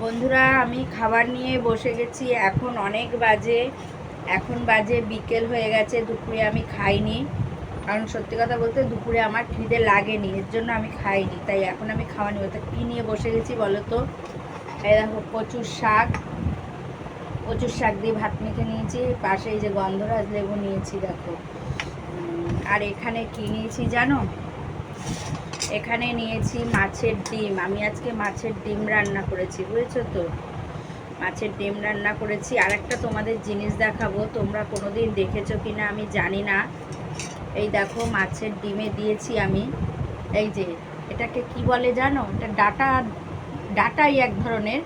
বন্ধুরা, আমি খাবার নিয়ে বসে গেছি। এখন অনেক বাজে। এখন বাজে, বিকেল হয়ে গেছে, দুপুরে আমি খাইনি। কারণ সত্যি কথা বলতে দুপুরে আমার খিদে লাগেনি। এর জন্য আমি খাইনি। তাই এখন আমি খাওয়া নিব। তা কী নিয়ে বসে গেছি বলো তো? এই দেখো প্রচুর শাক। প্রচুর শাক দিয়ে ভাত মেখে নিয়েছি। পাশে এই যে গন্ধরাজ লেবু নিয়েছি, দেখো। আর এখানে কী নিয়েছি জানো? এখানে নিয়েছি মাছের ডিম। আমি আজকে মাছের ডিম রান্না করেছি, বুঝেছ তো? মাছের ডিম রান্না করেছি। আর একটা তোমাদের জিনিস দেখাবো, তোমরা কোনো দিন দেখেছ কি না আমি জানি না। এই দেখো, মাছের ডিমে দিয়েছি আমি। এই যে, এটাকে কি বলে জানো? এটা ডাটা, ডাটাই এক ধরনের।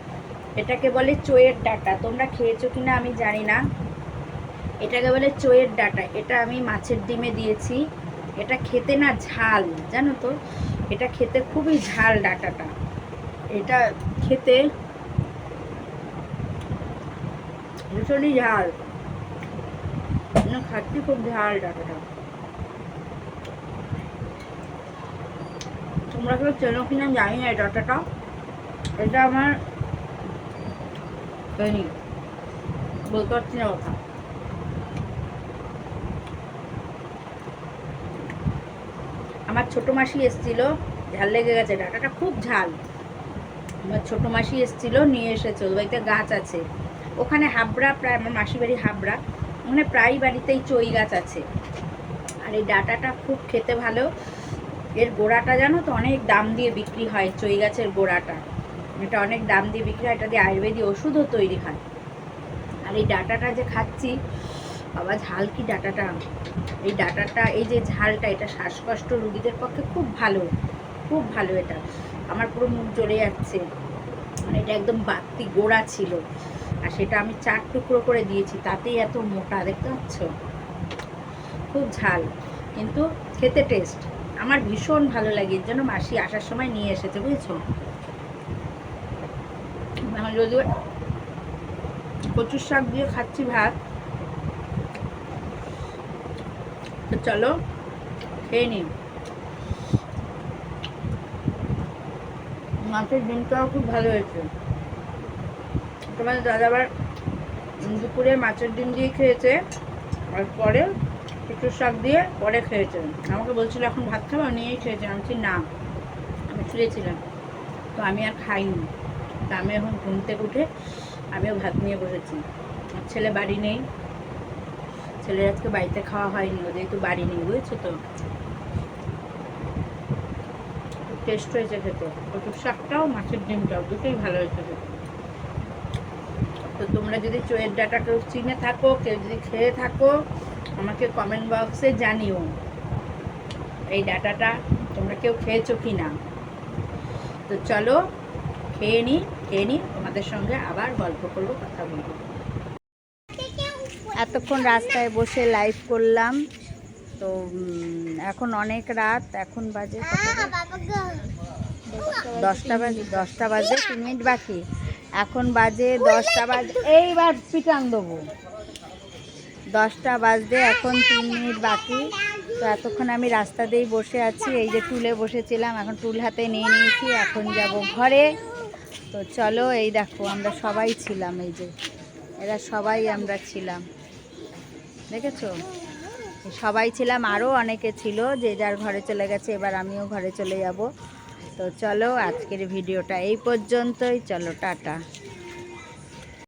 এটাকে বলে চোয়ের ডাটা। তোমরা খেয়েছো কি না আমি জানি না। এটাকে বলে চোয়ের ডাটা। এটা আমি মাছের ডিমে দিয়েছি। এটা খেতে না ঝাল, জানো তো? এটা খেতে খুবই ঝাল ডাটাটা। এটা খেতে ভীষণই ঝাল। খাচ্ছি খুব ঝাল ডাটাটা। তোমরা কেউ চেনো কিনা জানি না ডাটাটা। এটা আমার বলতে পারছি না কথা। আমার ছোটো মাসি এসছিল, ঝাল লেগে গেছে, ডাটাটা খুব ঝাল। আমার ছোটো মাসি এসছিল, নিয়ে এসেছে, ওর বাড়িতে গাছ আছে। ওখানে হাবড়া প্রায়, আমার মাসি বাড়ি হাবড়া, ওখানে প্রায় বাড়িতেই চই গাছ আছে। আর এই ডাটাটা খুব খেতে ভালো। এর গোড়াটা জানো তো, অনেক দাম দিয়ে বিক্রি হয় চই গাছের গোড়াটা। এটা অনেক দাম দিয়ে বিক্রি হয়, এটা দিয়ে আয়ুর্বেদিক ওষুধও তৈরি হয়। আর এই ডাটাটা যে খাচ্ছি বাবা, ঝাল কি ডাটাটা? এই ডাটাটা, এই যে ঝালটা, এটা শ্বাসকষ্ট রুগীদের পক্ষে খুব ভালো খুব ভালো এটা। আমার পুরো মুখ জ্বলে যাচ্ছে। মানে এটা একদম বাড়তি গোড়া ছিল। আর সেটা আমি চার টুকরো করে দিয়েছি, তাতেই এত মোটা, দেখতে পাচ্ছ? খুব ঝাল, কিন্তু খেতে টেস্ট আমার ভীষণ ভালো লাগে, এর জন্য মাসি আসার সময় নিয়ে এসেছে, বুঝেছ? আমি যদিও কচুর শাক দিয়ে খাচ্ছি ভাত তো চলো, খেয়ে নিন মাছের ডিমটাও খুব ভালো হয়েছে। তোমাদের দাদা আবার দুপুরে মাছের ডিম দিয়ে খেয়েছে, আর পরে একটু শাক দিয়ে পরে খেয়েছে। আমাকে বলছিল, এখন ভাত খাব? নিয়েই খেয়েছে। আমি না, আমি শুয়েছিলাম। তো আমি আর খাইনি। তা আমি এখন ঘুম থেকে উঠে আমিও ভাত নিয়ে বসেছি। ছেলে বাড়ি নেই। ছেলের আজকে বাড়িতে খাওয়া হয়নি ও যেহেতু বাড়ি নেই, বুঝেছ তো? টেস্ট হয়েছে খেতে। কচুর শাকটাও, মাছের ডিমটাও, দুটোই ভালো হয়েছে খেতে। তো তোমরা যদি চোয়ের ডাটা কেউ চিনে থাকো, কেউ যদি খেয়ে থাকো, আমাকে কমেন্ট বক্সে জানিও এই ডাটাটা, তোমরা কেউ খেয়েছো কি না তো চলো, খেয়ে নিই খেয়ে নিই তোমাদের সঙ্গে আবার গল্প করব, কথা বলব। এতক্ষণ রাস্তায় বসে লাইভ করলাম। তো এখন অনেক রাত, এখন বাজে দশটা বাজে দশটা বাজে, তিন মিনিট বাকি। এখন বাজে দশটা বাজে, এইবার পিটান দেবো। দশটা বাজতে এখন তিন মিনিট বাকি। তো এতক্ষণ আমি রাস্তা দিয়েই বসে আছি, এই যে টুলে বসেছিলাম, এখন টুল হাতে নিয়ে নিয়েছি, এখন যাব ঘরে। তো চলো, এই দেখো, আমরা সবাই ছিলাম, এই যে। এরা সবাই আমরা ছিলাম। দেখেছ? সবাই ছিলাম আরও অনেকে ছিল যে যার ঘরে চলে গেছে, এবার আমিও ঘরে চলে যাব। তো চলো আজকের ভিডিওটা এই পর্যন্তই, চলো, টাটা।